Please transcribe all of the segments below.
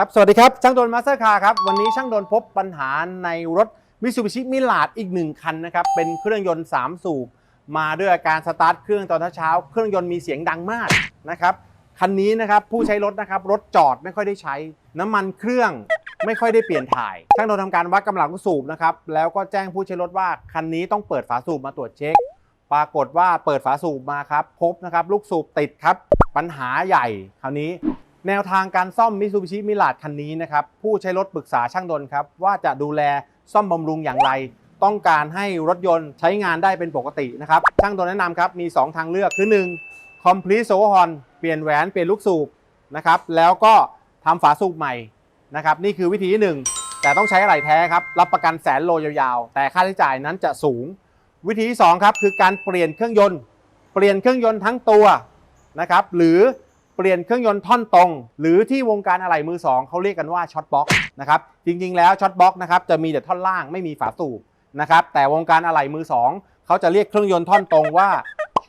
ครับ สวัสดีครับ ช่างโดนมาสเตอร์คาร์ครับ วันนี้ช่างโดนพบปัญหาในรถมิ t ซูบิชิมิลาดอีกหนึ่งคันนะครับ เป็นเครื่องยนต์ 3 สูบ มาด้วยอาการสตาร์ทเครื่องตอนเช้า เครื่องยนต์มีเสียงดังมากนะครับ คันนี้นะครับผู้ใช้รถนะครับ รถจอดไม่ค่อยได้ใช้ น้ำมันเครื่องไม่ค่อยได้เปลี่ยนถ่าย ช่างโดนทำการวัดกำลังสูบนะครับ แล้วก็แจ้งผู้ใช้รถว่าคันนี้ต้องเปิดฝาสูบมาตรวจเช็ค ปรากฏว่าเปิดฝาสูบมาครับ พบนะครับลูกสูบติดครับ ปัญหาใหญ่ คราวนี้ แนวทางการซ่อมมิซูบิชิมิลาดคันนี้นะครับผู้ใช้รถปรึกษาช่างดนครับว่าจะดูแลซ่อมบำรุงอย่างไร ต้องการให้รถยนต์ใช้งานได้เป็นปกตินะครับช่างดนแนะนำครับมี 2 ทางเลือกคือ 1 complete s o h o n เปลี่ยนแหวนเปลี่ยนลูกสูบนะครับแล้วก็ทำฝาสูบใหม่นะครับนี่คือวิธีที่หนึ่งแต่ต้องใช้อะไรแท้ครับรับประกันแสนโลยาวๆ แต่ค่าใช้จ่ายนั้นจะสูง วิธีที่สองครับคือการเปลี่ยนเครื่องยนต์ เปลี่ยนเครื่องยนต์ทั้งตัวนะครับหรือ เปลี่ยนเครื่องยนต์ท่อนตรง หรือที่วงการอะไหล่มือสองเขาเรียกกันว่าช็อตบ็อกนะครับจริงๆแล้วช็อตบ็อกนะครับจะมีแต่ท่อนล่างไม่มีฝาสูบนะครับแต่วงการอะไหล่มือสองเขาจะเรียกเครื่องยนต์ท่อนตรงว่า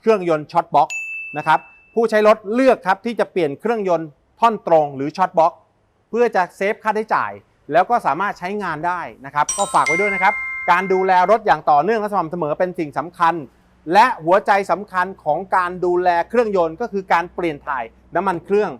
เครื่องยนต์ช็อตบ็อกนะครับผู้ใช้รถเลือกครับที่จะเปลี่ยนเครื่องยนต์ท่อนตรงหรือช็อตบ็อกเพื่อจะเซฟค่าใช้จ่าย แล้วก็สามารถใช้งานได้นะครับก็ฝากไว้ด้วยนะครับการดูแลรถอย่างต่อเนื่องและสม่ำเสมอเป็นสิ่งสำคัญ และหัวใจสำคัญของการดูแลเครื่องยนต์ก็คือการเปลี่ยนถ่ายน้ำมันเครื่อง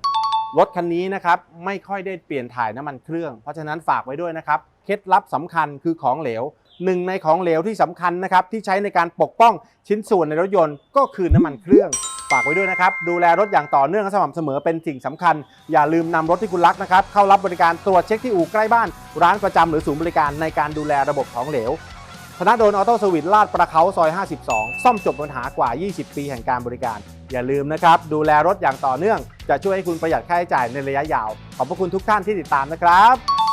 รถคันนี้นะครับไม่ค่อยได้เปลี่ยนถ่ายน้ำมันเครื่อง เพราะฉะนั้นฝากไว้ด้วยนะครับเคล็ดลับสำคัญคือของเหลวหนึ่งในของเหลวที่สำคัญนะครับที่ใช้ในการปกป้องชิ้นส่วนในรถยนต์ก็คือน้ำมันเครื่องฝากไว้ด้วยนะครับ ดูแลรถอย่างต่อเนื่องและสม่ำเสมอเป็นสิ่งสำคัญ อย่าลืมนำรถที่คุณรักนะครับ เข้ารับบริการตรวจเช็คที่อู่ใกล้บ้าน ร้านประจำหรือศูนย์บริการในการดูแลระบบของเหลว ธนดลออโต้สวิตลาดประเขาซอย 52 ซ่อมจบปัญหากว่า 20 ปีแห่งการบริการ อย่าลืมนะครับ ดูแลรถอย่างต่อเนื่อง จะช่วยให้คุณประหยัดค่าใช้จ่ายในระยะยาว ขอบพระคุณทุกท่านที่ติดตามนะครับ